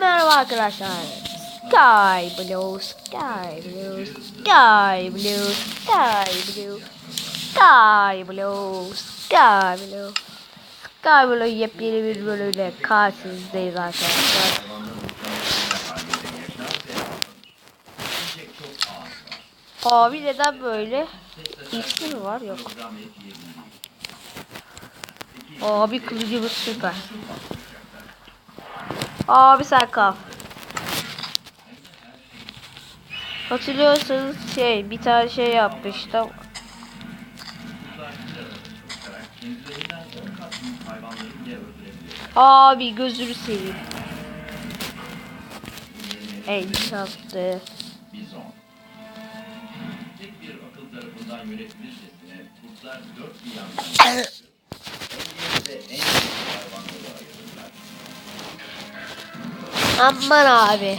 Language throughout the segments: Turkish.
Merhaba arkadaşlar. Sky Blue, Sky Blue, Sky Blue, Sky Blue, Sky Blue, Sky Blue. Sky Blue yepyeni bir bölümle karşınızdayız arkadaşlar. Abi neden böyle? İksir mi var? Yok. Abi kılıcımız süper. Abi sen kal. Hatırlıyorsanız şey bir tane şey yapmıştım. Abi gözünü seveyim. El çarptı. Bizon. Tek bir akıl tarafından yönetilircesine kurtlar dört bir yandan. En geri ve en küçük hayvanları ayırırlar. Aman abi.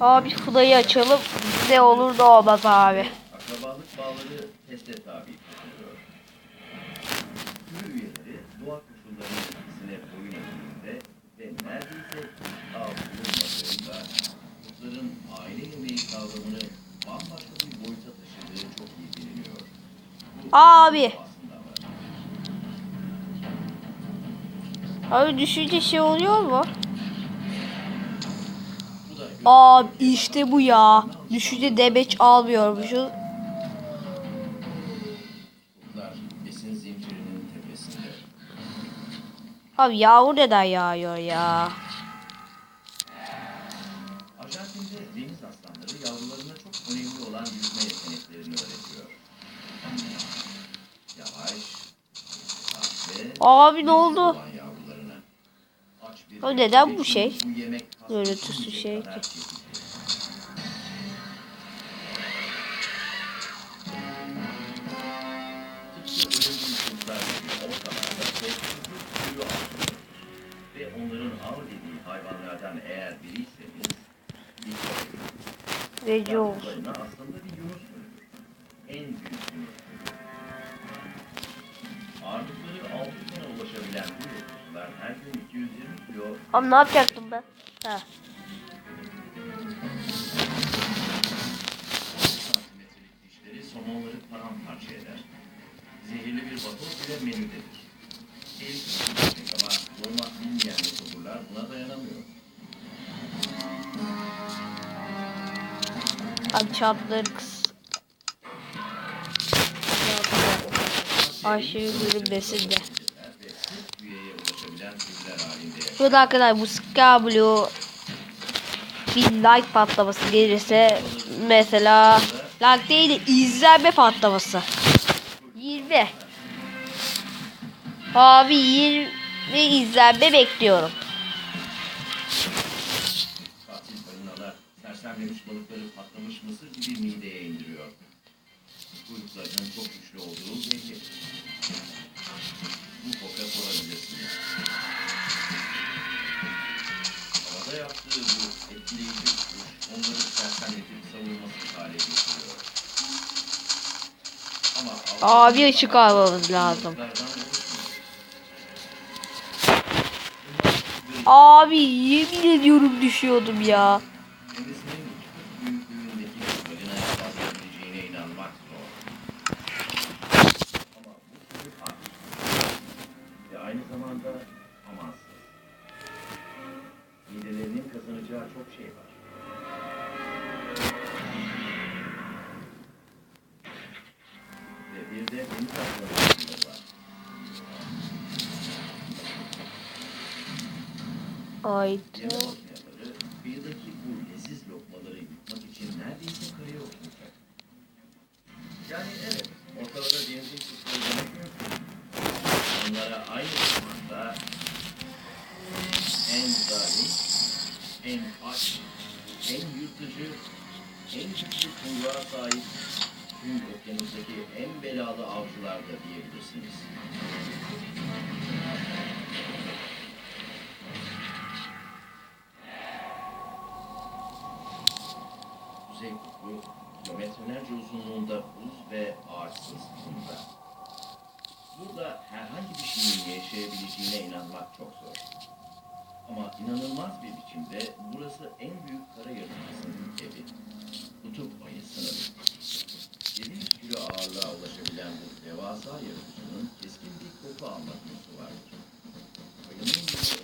Abi Fuda'yı açalım. Ne olur ne olmaz abi. Akrabalık bağları teste tabi tutuluyor. Sürü üyeleri doğa koşullarının etkisine boyun eğdiğinde ve neredeyse av bulunmadığında kurtların aile yemeği kavramını bambaşka bir boyuta taşıdığı çok iyi biliniyor. Bu Abi. Abi düşünce şey oluyor mu? Abi işte bu ya. Düşünce demeç almıyormuşuz. Abi yağmur neden yağıyor ya? Arjantin'de deniz aslanları yavrularına çok önemli olan yüzme yeteneklerini öğretiyor. Yavaş, sahte, Abi ne oldu? olan yavrularına. Aç bir O neden bu şey? Görüntüsü şey ki. Ve onların olsun. Aslında bir yunus. En büyük yunus. Ağırlıkları 6 tona ulaşabilen bu yunuslar her gün 220 kilo Abi ne yapacaktım ben? Ha. santimetrelik dişleri somonları paramparça eder. Zehirli bir vatoz bile menüdedir. Bir yemek ama doymak bilmeyen yotoburlar buna dayanamıyor. Abi çapları kıs. Aşırı görünmesin de. Ve sırf üyeye ulaşabilen türler halinde yaşar. Bu da arkadaşlar bu Sky Blue bir like patlaması gelirse mesela like değil de izlenme patlaması. 20. Abi 20 izlenme bekliyorum. Sersemlemiş balıkları patlamış mısır gibi mideye indiriyor. Kuyruklarının çok güçlü olduğu belli. Etkileyici uçuş onları sersemletip savunmasız hale getiriyor. Ama Abi ışık almamız lazım. Abi yemin ediyorum düşüyordum ya. Kendisinin küçük büyüklüğündeki bir balinaya saldırabileceğine inanmak zor. Ama bu türü aktif ve aynı zamanda amansız. Midelerinin kazanacağı çok şey var. Ve bir de deniz atlarında var. Ay. Yeme makineleri kıyıdaki bu leziz lokmaları yutmak için neredeyse karaya oturacak. Yani evet, ortalara denizin tutmayı demek. Onlara aynı zamanda en aç, en yırtıcı, en güçlü kuyruğa sahip tüm okyanustaki en belalı avcılar da diyebilirsiniz. Kuzey Kutbu, kilometrelerce uzunluğunda buz ve ağaçsız kumda. Burada herhangi bir şeyin yaşayabileceğine inanmak çok zor. Ama inanılmaz bir biçimde burası en büyük kara yaratıcısının evi. Kutup ayı sınırı. 700 kilo ağırlığa ulaşabilen bu devasa yaratıcının keskin bir koku alma duyusu vardır. Ayının kısa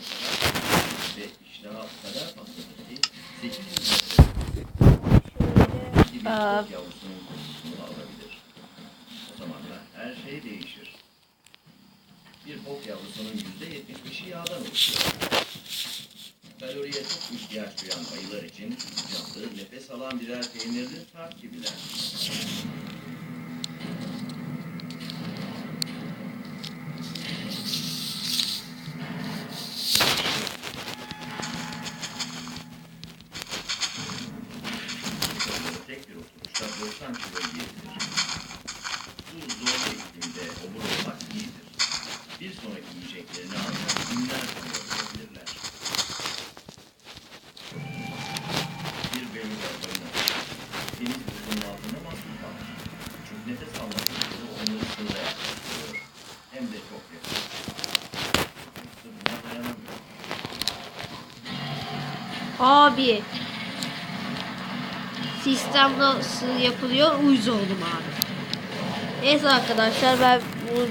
ve iştahı o kadar fazladır ki 800 metre gibi Aa. bir yavrusunun kokusunu alabilir. O zaman da her şey değişir. Bir fok yavrusunun yüzde yetmiş yağdan oluşuyor. Kaloriye çok ihtiyaç duyan ayılar için canlı, nefes alan birer peynirli tart gibiler. Abi. Sistem nasıl yapılıyor? Uyuz oldum abi. Neyse arkadaşlar ben bunu